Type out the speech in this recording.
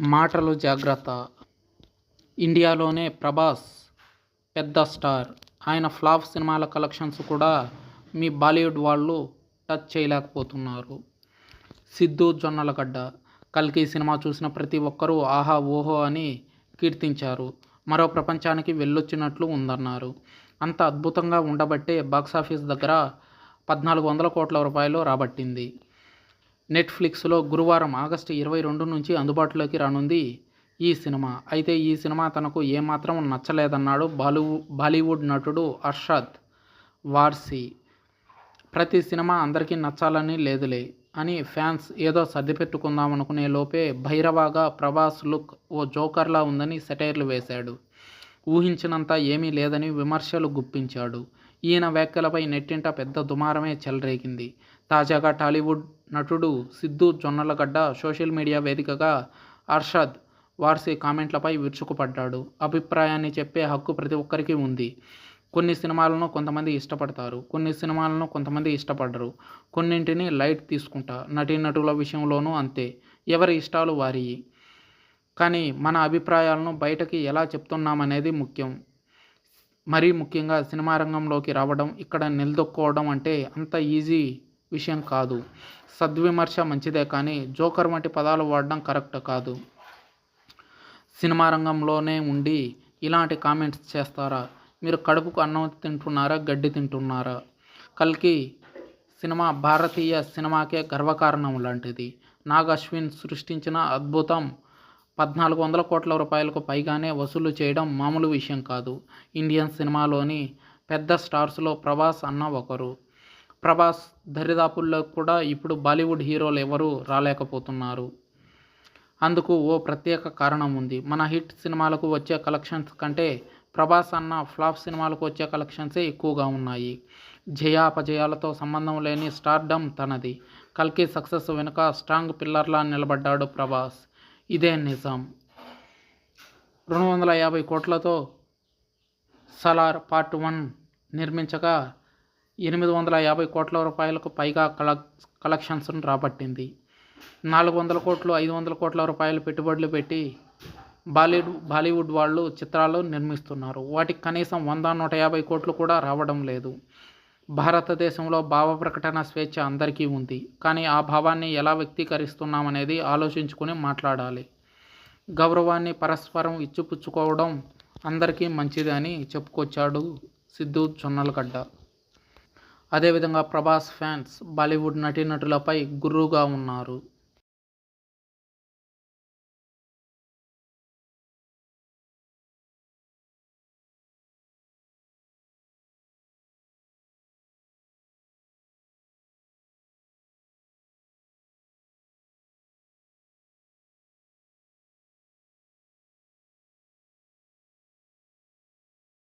మాటలు జాగ్రత్త. ఇండియాలోనే ప్రభాస్ పెద్ద స్టార్. ఆయన ఫ్లాప్ సినిమాల కలెక్షన్స్ కూడా మీ బాలీవుడ్ వాళ్ళు టచ్ చేయలేకపోతున్నారు. సిద్ధు జొన్నలగడ్డ. కల్కి సినిమా చూసిన ప్రతి ఒక్కరూ ఆహా ఓహో అని కీర్తించారు. మరో ప్రపంచానికి వెళ్ళొచ్చినట్లు ఉందన్నారు. అంత అద్భుతంగా ఉండబట్టే బాక్సాఫీస్ దగ్గర పద్నాలుగు వందల కోట్ల రూపాయలు రాబట్టింది. నెట్ఫ్లిక్స్లో గురువారం ఆగస్టు ఇరవై రెండు నుంచి అందుబాటులోకి రానుంది ఈ సినిమా. అయితే ఈ సినిమా తనకు ఏమాత్రం నచ్చలేదన్నాడు బాలు బాలీవుడ్ నటుడు అర్షద్ వార్సీ ప్రతి సినిమా అందరికీ నచ్చాలని లేదులే అని ఫ్యాన్స్ ఏదో సర్దిపెట్టుకుందామనుకునే లోపే భైరవాగా ప్రభాస్ లుక్ ఓ జోకర్లా ఉందని సెటైర్లు వేశాడు. ఊహించినంత ఏమీ లేదని విమర్శలు గుప్పించాడు. ఈయన వ్యాఖ్యలపై నెట్టింట పెద్ద దుమారమే చెలరేగింది. తాజాగా టాలీవుడ్ నటుడు సిద్ధు జొన్నలగడ్డ సోషల్ మీడియా వేదికగా అర్షద్ వార్సీ కామెంట్లపై విరుచుకుపడ్డాడు. అభిప్రాయాన్ని చెప్పే హక్కు ప్రతి ఒక్కరికి ఉంది. కొన్ని సినిమాలను కొంతమంది ఇష్టపడతారు. కొన్ని సినిమాలను కొంతమంది ఇష్టపడరు. కొన్నింటిని లైట్ తీసుకుంటా. నటీనటుల విషయంలోనూ అంతే. ఎవరి ఇష్టాలు వారివి కానీ మన అభిప్రాయాలను బయటకి ఎలా చెప్తున్నామనేది ముఖ్యం. మరీ ముఖ్యంగా సినిమా రంగంలోకి రావడం ఇక్కడ నిలదొక్కోవడం అంటే అంత ఈజీ విషయం కాదు. సద్విమర్శ మంచిదే కానీ జోకర్ వంటి పదాలు వాడడం కరెక్ట్ కాదు. సినిమా రంగంలోనే ఉండి ఇలాంటి కామెంట్స్ చేస్తారా? మీరు కడుపుకు అన్నం తింటున్నారా? గడ్డి తింటున్నారా? కల్కి సినిమా భారతీయ సినిమాకే గర్వకారణం లాంటిది. నాగ్ అశ్విన్ సృష్టించిన అద్భుతం పద్నాలుగు వందల కోట్ల రూపాయలకు పైగానే వసూలు చేయడం మామూలు విషయం కాదు. ఇండియన్ సినిమాలోని పెద్ద స్టార్స్లో ప్రభాస్ అన్న ఒకరు. ప్రభాస్ దరిదాపుల్లో కూడా ఇప్పుడు బాలీవుడ్ హీరోలు ఎవరూ రాలేకపోతున్నారు. అందుకు ఓ ప్రత్యేక కారణం ఉంది. మన హిట్ సినిమాలకు వచ్చే కలెక్షన్స్ కంటే ప్రభాస్ అన్న ఫ్లాప్ సినిమాలకు వచ్చే కలెక్షన్సే ఎక్కువగా ఉన్నాయి. జయాపజయాలతో సంబంధం లేని స్టార్డమ్ తనది. కల్కి సక్సెస్ వెనుక స్ట్రాంగ్ పిల్లర్లా నిలబడ్డాడు ప్రభాస్. ఇదే నిజం. రెండు వందల యాభై కోట్లతో సలార్ పార్ట్ వన్ నిర్మించగా ఎనిమిది వందల యాభై కోట్ల రూపాయలకు పైగా కల కలెక్షన్స్ను రాబట్టింది. నాలుగు వందల కోట్లు ఐదు వందల కోట్ల రూపాయలు పెట్టుబడులు పెట్టి బాలీవుడ్ బాలీవుడ్ వాళ్ళు చిత్రాలు నిర్మిస్తున్నారు. వాటికి కనీసం వంద నూట యాభై కోట్లు కూడా రావడం లేదు. భారతదేశంలో భావ ప్రకటన స్వేచ్ఛ అందరికీ ఉంది. కానీ ఆ భావాన్ని ఎలా వ్యక్తీకరిస్తున్నామనేది ఆలోచించుకుని మాట్లాడాలి. గౌరవాన్ని పరస్పరం ఇచ్చిపుచ్చుకోవడం అందరికీ మంచిది అని చెప్పుకొచ్చాడు సిద్ధు జొన్నలగడ్డ అదేవిధంగా ప్రభాస్ ఫ్యాన్స్ బాలీవుడ్ నటీనటులపై గుర్రుగా ఉన్నారు.